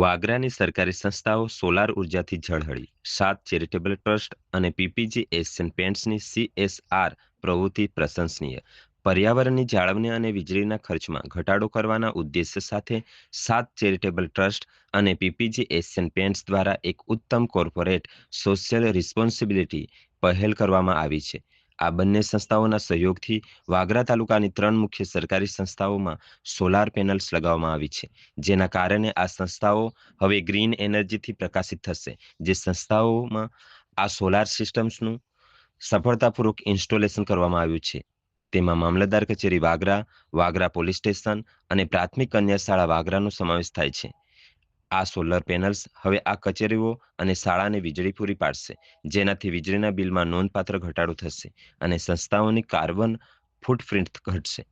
વાગરાની સરકારી સંસ્થાઓ સોલાર ઉર્જાથી ઝળહળી, સાત ચેરિટેબલ ટ્રસ્ટ અને પીપીજી એશિયન પેન્ટ્સની સીએસઆર પ્રવૃત્તિ પ્રશંસનીય. પર્યાવરણની જાળવણી અને વીજળીના ખર્ચમાં ઘટાડો કરવાના ઉદ્દેશ્ય સાથે સાત ચેરિટેબલ ટ્રસ્ટ અને પીપીજી એશિયન પેન્ટ્સ દ્વારા એક ઉત્તમ કોર્પોરેટ સોશિયલ રિસ્પોન્સિબિલિટી પહેલ કરવામાં આવી છે. આ બંને સંસ્થાઓના સહયોગથી વાગરા તાલુકાની ત્રણ મુખ્ય સરકારી સંસ્થાઓમાં સોલાર પેનલ્સ લગાવવામાં આવી છે, જેના કારણે આ સંસ્થાઓ હવે ગ્રીન એનર્જીથી પ્રકાશિત થશે. જે સંસ્થાઓમાં આ સોલાર સિસ્ટમ્સનું સફળતાપૂર્વક ઇન્સ્ટોલેશન કરવામાં આવ્યું છે. તેમાં મામલતદાર કચેરી વાગરા વાગરા પોલીસ સ્ટેશન અને પ્રાથમિક કન્યા શાળા વાગરાનો સમાવેશ થાય છે. આ સોલર પેનલ્સ હવે આ કચેરીઓ અને શાળાને વીજળી પૂરી પાડશે. જેનાથી વીજળીના બિલમાં નોંધપાત્ર ઘટાડો થશે અને સંસ્થાઓની કાર્બન ફૂટપ્રિન્ટ ઘટશે.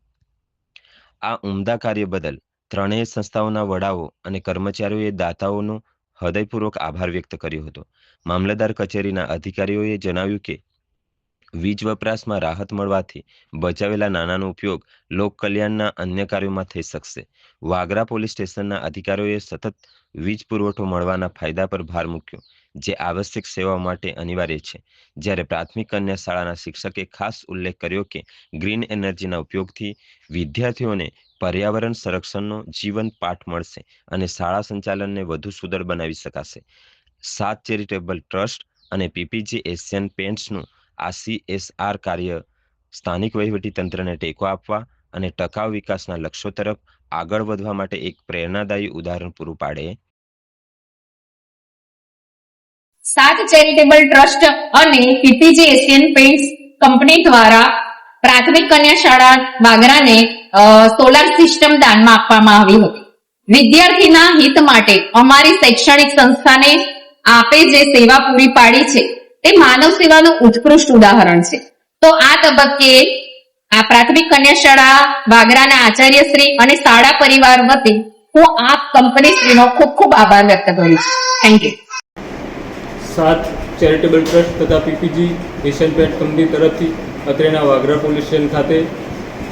આ ઉમદા કાર્ય બદલ ત્રણેય સંસ્થાઓના વડાઓ અને કર્મચારીઓએ દાતાઓનો હૃદયપૂર્વક આભાર વ્યક્ત કર્યો હતો. મામલતદાર કચેરીના અધિકારીઓએ જણાવ્યું કે વીજ વપરાશમાં રાહત મળવાથી બચાવેલા નાણાંનો ઉપયોગ લોક કલ્યાણના અન્ય કાર્યોમાં થઈ શકશે. વાગરા પોલીસ સ્ટેશનના અધિકારીઓએ સતત વીજ પુરવઠો મળવાના ફાયદા પર ભાર મૂક્યો, જે આવશ્યક સેવાઓ માટે અનિવાર્ય છે. જ્યારે પ્રાથમિક કન્યા શાળાના શિક્ષકે ખાસ ઉલ્લેખ કર્યો કે ગ્રીન એનર્જીના ઉપયોગથી વિદ્યાર્થીઓને પર્યાવરણ સંરક્ષણનો જીવન પાઠ મળશે અને શાળા સંચાલનને વધુ સુદર બનાવી શકાશે. સાત ચેરિટેબલ ટ્રસ્ટ અને પીપીજી એશિયન પેન્ટ્સનું આ સીએસઆર કાર્ય સ્થાનિક વહીવટીતંત્રને ટેકો આપવા અને ટકાઉ વિકાસના લક્ષ્યો તરફ આગળ વધવા માટે એક પ્રેરણાદાયી ઉદાહરણ પૂરું પાડે. સાત ચેરિટેબલ ટ્રસ્ટ અને પીપીજી એશિયન પેઇન્ટ્સ કંપની દ્વારા પ્રાથમિક કન્યા શાળા વાગરાને સોલાર સિસ્ટમ દાનમાં આપવામાં આવી હતી. વિદ્યાર્થીના હિત માટે અમારી શૈક્ષણિક સંસ્થાને આપે જે સેવા પૂરી પાડી છે તે માનવ સેવાનું ઉત્કૃષ્ટ ઉદાહરણ છે. તો આ તબક્કે આ પ્રાથમિક કન્યા શાળા વાગરાના આચાર્યશ્રી અને શાળા પરિવાર વતી હું આ કંપની શ્રીનો ખૂબ ખૂબ આભાર વ્યક્ત કરું છું. થેન્ક યુ સાત ચેરિટેબલ ટ્રસ્ટ તથા પીપીજી એશિયન પેટ કંપની તરફથી અત્રેના વાગરા પોલીસ સ્ટેશન ખાતે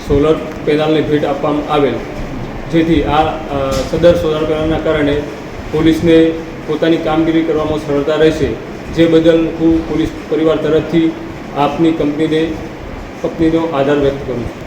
સોલર પેનલની ભેટ આપવામાં આવેલ. જેથી આ સદર સોલર પેનલના કારણે પોલીસને પોતાની કામગીરી કરવામાં સરળતા રહેશે. જે બદલ હું પોલીસ પરિવાર તરફથી આપની કંપનીને કંપનીનો આધાર વ્યક્ત કરું છું.